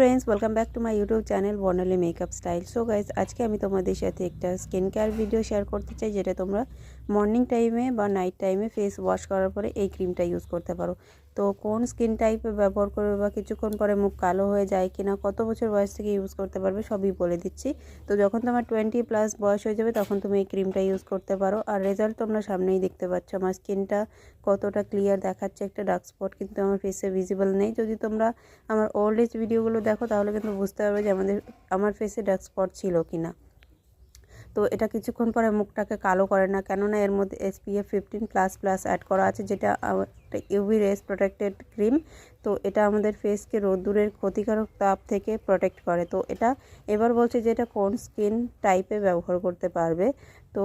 Friends welcome back to my YouTube channel Barnali makeup style so guys আজকে আমি তোমাদের সাথে একটা স্কিন কেয়ার ভিডিও শেয়ার করতে চাই, যেটা তোমরা মর্নিং টাইমে বা নাইট টাইমে ফেস ওয়াশ করার পরে এই ক্রিমটা ইউজ করতে পারো। তো কোন স্কিন টাইপে ব্যবহার করবে বা কিছুক্ষণ পরে মুখ কালো হয়ে যায় কিনা, কত বছর বয়স থেকে ইউজ করতে পারবে সবই বলে দিচ্ছি। তো যখন তোমার টোয়েন্টি প্লাস বয়স হয়ে যাবে তখন তুমি এই ক্রিমটা ইউজ করতে পারো। আর রেজাল্ট তোমরা সামনেই দেখতে পাচ্ছ। আমার স্কিনটা কতটা ক্লিয়ার দেখাচ্ছে একটা ডার্ক স্পট কিন্তু আমার ফেসে ভিজিবল নেই। যদি তোমরা আমার ওল্ড এজ ভিডিওগুলো দেখো তাহলে কিন্তু বুঝতে পারবে যে আমাদের, আমার ফেসে ডার্ক স্পট ছিল কি না তো এটা কিছুক্ষণ পরে মুখটাকে কালো করে না। কেননা এর মধ্যে SPF fifteen plus plus add করা আছে, যেটা একটা ইউভি রেস প্রোটেক্টেড ক্রিম তো এটা আমাদের ফেসকে রোদ্দুরের ক্ষতিকারক তাপ থেকে প্রোটেক্ট করে। তো এটা এবার বলছে যে এটা কোন স্কিন টাইপে ব্যবহার করতে পারবে। তো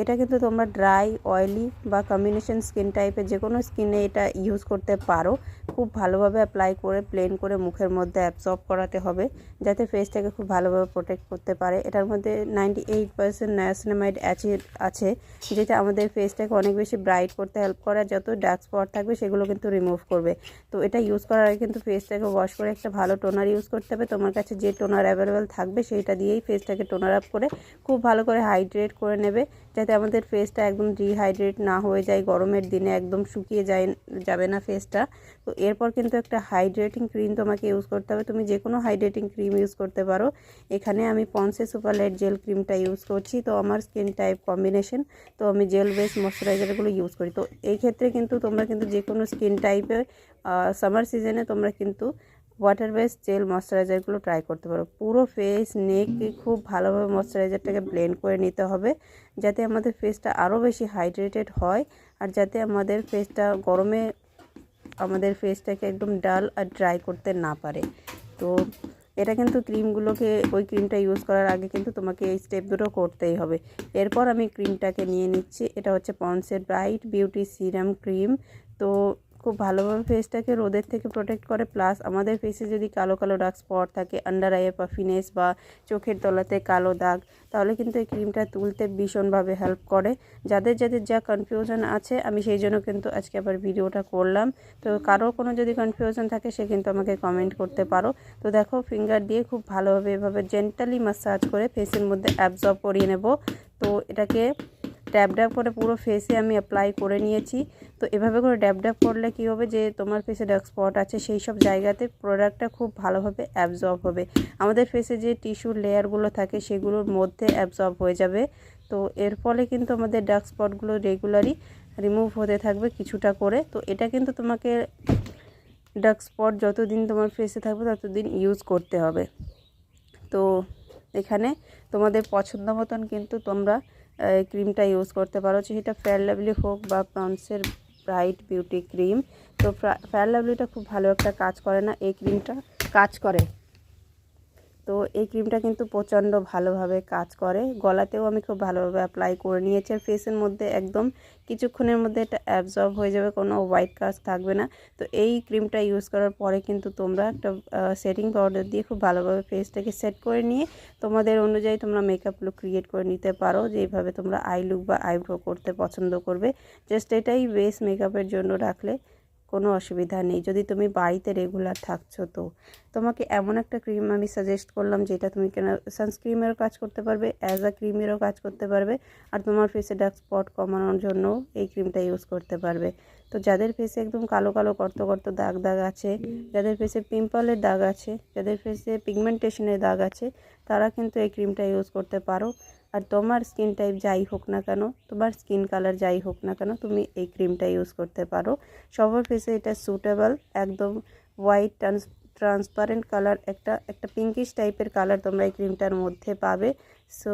এটা কিন্তু তোমরা ড্রাই অয়েলি বা কম্বিনেশন স্কিন টাইপের যে কোনো স্কিনে এটা ইউজ করতে পারো। খুব ভালোভাবে অ্যাপ্লাই করে প্লেন করে মুখের মধ্যে অ্যাবসর্ব করাতে হবে, যাতে ফেসটাকে খুব ভালোভাবে প্রোটেক্ট করতে পারে। এটার মধ্যে ninety eight percent niacinamide acid আছে, যেটা আমাদের ফেসটাকে অনেক বেশি ব্রাইট করতে হেল্প করে যত ডার্ক স্পট থাকবে সেগুলো কিন্তু রিমুভ করবে। তো এটা ইউজ করার আগে কিন্তু ফেসটাকে ওয়াশ করে একটা ভালো টোনার ইউজ করতে হবে। তোমার কাছে যে টোনার অ্যাভেলেবেল থাকবে, সেইটা দিয়েই ফেসটাকে টোনার আপ করে খুব ভালো করে হাইড্রেট করে নেবে, যাতে আমাদের ফেসটা একদম ডিহাইড্রেট না হয়ে যায়, গরমের দিনে একদম শুকিয়ে যায়, যাবে না ফেসটা তো এরপর কিন্তু একটা হাইড্রেটিং ক্রিম তোমাকে ইউজ করতে হবে। তুমি যে কোনো হাইড্রেটিং ক্রিম ইউজ করতে পারো। এখানে আমি পন্সে সুপারলাইট জেল ক্রিমটা ইউজ করছি। তো আমার স্কিন টাইপ কম্বিনেশন তো আমি জেল বেস ময়শ্চারাইজারগুলো ইউজ করি। তো এই ক্ষেত্রে কিন্তু তোমরা কিন্তু যে কোনো স্কিন টাইপে সামার সিজনে তোমরা কিন্তু ওয়াটার বেস জেল ময়শ্চারাইজারগুলো ট্রাই করতে পারো। পুরো ফেস নেক খুব ভালোভাবে ময়শ্চারাইজারটাকে ব্লেন্ড করে নিতে হবে, যাতে আমাদের ফেসটা আরও বেশি হাইড্রেটেড হয় আর যাতে আমাদের ফেসটা গরমে আমাদের ফেসটাকে একদম ডাল আর ড্রাই করতে না পারে। তো এটা কিন্তু ক্রিমগুলোকে ওই ক্রিমটা ইউজ করার আগে কিন্তু তোমাকে এই স্টেপ দুটো করতেই হবে। এরপর আমি ক্রিমটাকে নিয়ে নিচ্ছি, এটা হচ্ছে পন্সের ব্রাইট বিউটি সিরাম ক্রিম তো খুব ভালোভাবে ফেসটাকে রোদের থেকে প্রোটেক্ট করে প্লাস আমাদের ফেসে যদি কালো কালো ডার্ক স্পট থাকে আন্ডার আইয়ে পাফিনেস বা চোখের তলাতে কালো দাগ, তাহলে কিন্তু এই ক্রিমটা তুলতে ভীষণভাবে হেল্প করে। যাদের যাদের যা কনফিউশন আছে, আমি সেই জন্য কিন্তু আজকে আবার ভিডিওটা করলাম। তো কারও কোনো যদি কনফিউশন থাকে, সে কিন্তু আমাকে কমেন্ট করতে পারো। তো দেখো ফিঙ্গার দিয়ে খুব ভালোভাবে এভাবে জেন্টালি মাসাজ করে ফেসের মধ্যে অ্যাবজর্ব করিয়ে নেব। তো এটাকে ড্যাব ড্যাব করে পুরো ফেসে আমি অ্যাপ্লাই করে নিয়েছি। তো এভাবে করে ড্যাব ড্যাব করলে কী হবে যে তোমার ফেসে ডার্ক স্পট আছে, সেই সব জায়গাতে প্রোডাক্টটা খুব ভালোভাবে অ্যাবজর্ব হবে। আমাদের ফেসে যে টিস্যুর লেয়ারগুলো থাকে, সেগুলোর মধ্যে অ্যাবজর্ব হয়ে যাবে। তো এর ফলে কিন্তু আমাদের ডার্ক স্পটগুলো রেগুলারই রিমুভ হতে থাকবে কিছুটা করে। তো এটা কিন্তু তোমাকে ডার্ক স্পট যতদিন তোমার ফেসে থাকবে, ততদিন ইউজ করতে হবে। তো এখানে তোমাদের পছন্দ মতন কিন্তু তোমরা ক্রিমটা ইউজ করতে পারো। সেটা ফেয়ার লাভলি হোক বা প্রনসের ব্রাইট বিউটি ক্রিম তো ফেয়ার লাভলিটা খুব ভালো একটা কাজ করে না। এই ক্রিমটা কাজ করে। তো এই ক্রিমটা কিন্তু প্রচণ্ড ভালোভাবে কাজ করে। গলাতেও আমি খুব ভালোভাবে অ্যাপ্লাই করে নিয়েছি আর ফেসের মধ্যে একদম কিছুক্ষণের মধ্যে এটা অ্যাবজর্ব হয়ে যাবে, কোনো হোয়াইট কাজ থাকবে না। তো এই ক্রিমটা ইউজ করার পরে কিন্তু তোমরা একটা সেটিং পাউডার দিয়ে খুব ভালোভাবে ফেসটাকে সেট করে নিয়ে তোমাদের অনুযায়ী তোমরা মেকআপ লুক ক্রিয়েট করে নিতে পারো যেভাবে তোমরা আই লুক বা আইব্রো করতে পছন্দ করবে। জাস্ট এটাই বেস মেকআপের জন্য রাখলে। কোনো অসুবিধা নেই। যদি তুমি বাড়িতে রেগুলার থাকছো তো। তোমাকে এমন একটা ক্রিম আমি সাজেস্ট করলাম যেটা তুমি কেন সানস্ক্রিমেরও কাজ করতে পারবে অ্যাজ আ ক্রিমেরও কাজ করতে পারবে, আর তোমার ফেসে ডার্ক স্পট কমানোর জন্য এই ক্রিমটা ইউজ করতে পারবে। তো যাদের ফেসে একদম কালো কালো কর্ত কর্ত দাগ দাগ আছে, যাদের ফেসে পিম্পলের দাগ আছে, যাদের ফেসে পিগমেন্টেশনের দাগ আছে, তারা কিন্তু এই ক্রিমটা ইউজ করতে পারো। আর তোমার স্কিন টাইপ যাই হোক না কেন, তোমার স্কিন কালার যাই হোক না কেন, তুমি এই ক্রিমটা ইউজ করতে পারো। সবার ফেসে এটা সুটেবল একদম হোয়াইট ট্রান্স ট্রান্সপারেন্ট কালার একটা একটা পিঙ্কিশ টাইপের কালার তোমরা এই ক্রিমটার মধ্যে পাবে। সো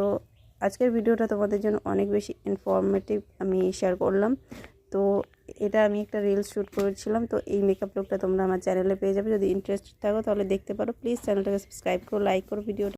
আজকের ভিডিওটা তোমাদের জন্য অনেক বেশি ইনফরমেটিভ আমি শেয়ার করলাম। তো, এটা আমি একটা রিলস শ্যুট করেছিলাম, তো এই মেকআপ লুকটা তোমরা আমার চ্যানেলে পেয়ে যাবে। যদি ইন্টারেস্ট থাকো তাহলে দেখতে পারো। প্লিজ চ্যানেলটাকে সাবস্ক্রাইব করো লাইক করো ভিডিওটা